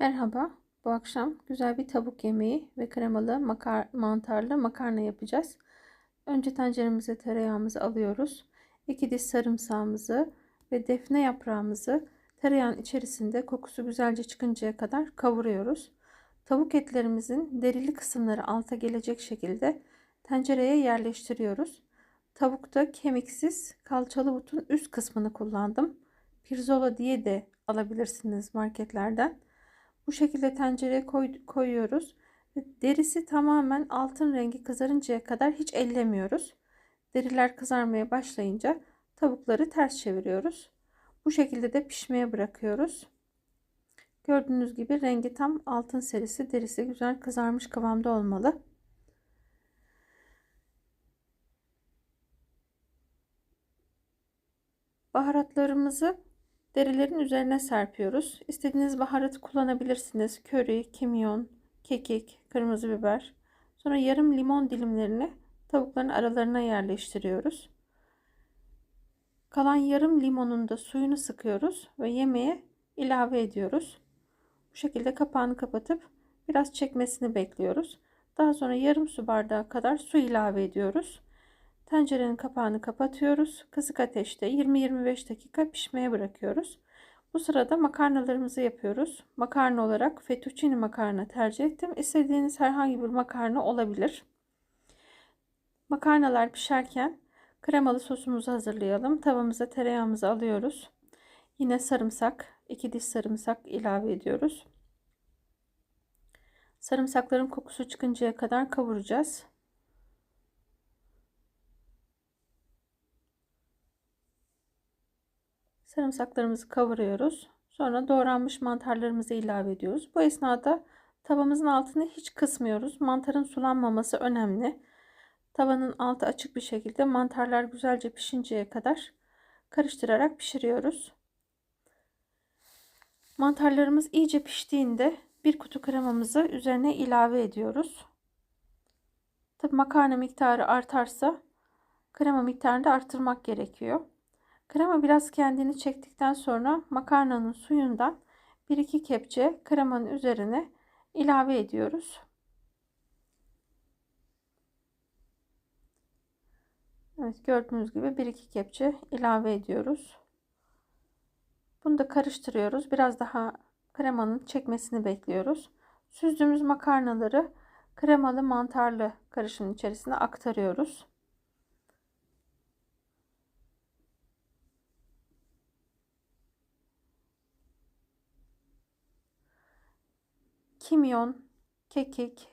Merhaba. Bu akşam güzel bir tavuk yemeği ve kremalı makar mantarlı makarna yapacağız. Önce tenceremize tereyağımızı alıyoruz. 2 diş sarımsağımızı ve defne yaprağımızı tereyağın içerisinde kokusu güzelce çıkıncaya kadar kavuruyoruz. Tavuk etlerimizin derili kısımları alta gelecek şekilde tencereye yerleştiriyoruz. Tavukta kemiksiz kalçalı butun üst kısmını kullandım. Pirzola diye de alabilirsiniz marketlerden. Bu şekilde tencereye koy, koyuyoruz. Derisi tamamen altın rengi kızarıncaya kadar hiç ellemiyoruz. Deriler kızarmaya başlayınca tavukları ters çeviriyoruz. Bu şekilde de pişmeye bırakıyoruz. Gördüğünüz gibi rengi tam altın serisi, derisi güzel kızarmış kıvamda olmalı. Baharatlarımızı derilerin üzerine serpiyoruz. İstediğiniz baharatı kullanabilirsiniz. Köri, kimyon, kekik, kırmızı biber. Sonra yarım limon dilimlerini tavukların aralarına yerleştiriyoruz. Kalan yarım limonun da suyunu sıkıyoruz ve yemeğe ilave ediyoruz. Bu şekilde kapağını kapatıp biraz çekmesini bekliyoruz. Daha sonra yarım su bardağı kadar su ilave ediyoruz. Tencerenin kapağını kapatıyoruz. Kısık ateşte 20-25 dakika pişmeye bırakıyoruz. Bu sırada makarnalarımızı yapıyoruz. Makarna olarak fettuccine makarna tercih ettim. İstediğiniz herhangi bir makarna olabilir. Makarnalar pişerken kremalı sosumuzu hazırlayalım. Tavamıza tereyağımızı alıyoruz. Yine sarımsak, 2 diş sarımsak ilave ediyoruz. Sarımsakların kokusu çıkıncaya kadar kavuracağız. Sarımsaklarımızı kavuruyoruz. Sonra doğranmış mantarlarımızı ilave ediyoruz. Bu esnada tavamızın altını hiç kısmıyoruz. Mantarın sulanmaması önemli. Tavanın altı açık bir şekilde mantarlar güzelce pişinceye kadar karıştırarak pişiriyoruz. Mantarlarımız iyice piştiğinde bir kutu kremamızı üzerine ilave ediyoruz. Tabi makarna miktarı artarsa krema miktarını da artırmak gerekiyor. Krema biraz kendini çektikten sonra makarnanın suyundan 1-2 kepçe kremanın üzerine ilave ediyoruz. Evet gördüğünüz gibi 1-2 kepçe ilave ediyoruz. Bunu da karıştırıyoruz. Biraz daha kremanın çekmesini bekliyoruz. Süzdüğümüz makarnaları kremalı mantarlı karışımın içerisine aktarıyoruz. Kimyon, kekik,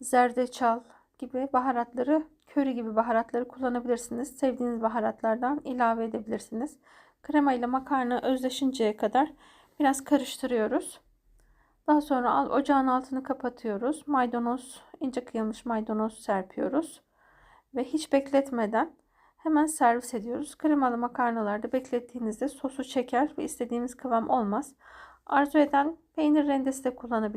zerdeçal gibi baharatları, köri gibi baharatları kullanabilirsiniz. Sevdiğiniz baharatlardan ilave edebilirsiniz. Krema ile makarna özleşinceye kadar biraz karıştırıyoruz. Daha sonra ocağın altını kapatıyoruz. Maydanoz, ince kıyılmış maydanoz serpiyoruz. Ve hiç bekletmeden hemen servis ediyoruz. Kremalı makarnalarda beklettiğinizde sosu çeker ve istediğimiz kıvam olmaz. Arzu eden peynir rendesi de kullanabilir.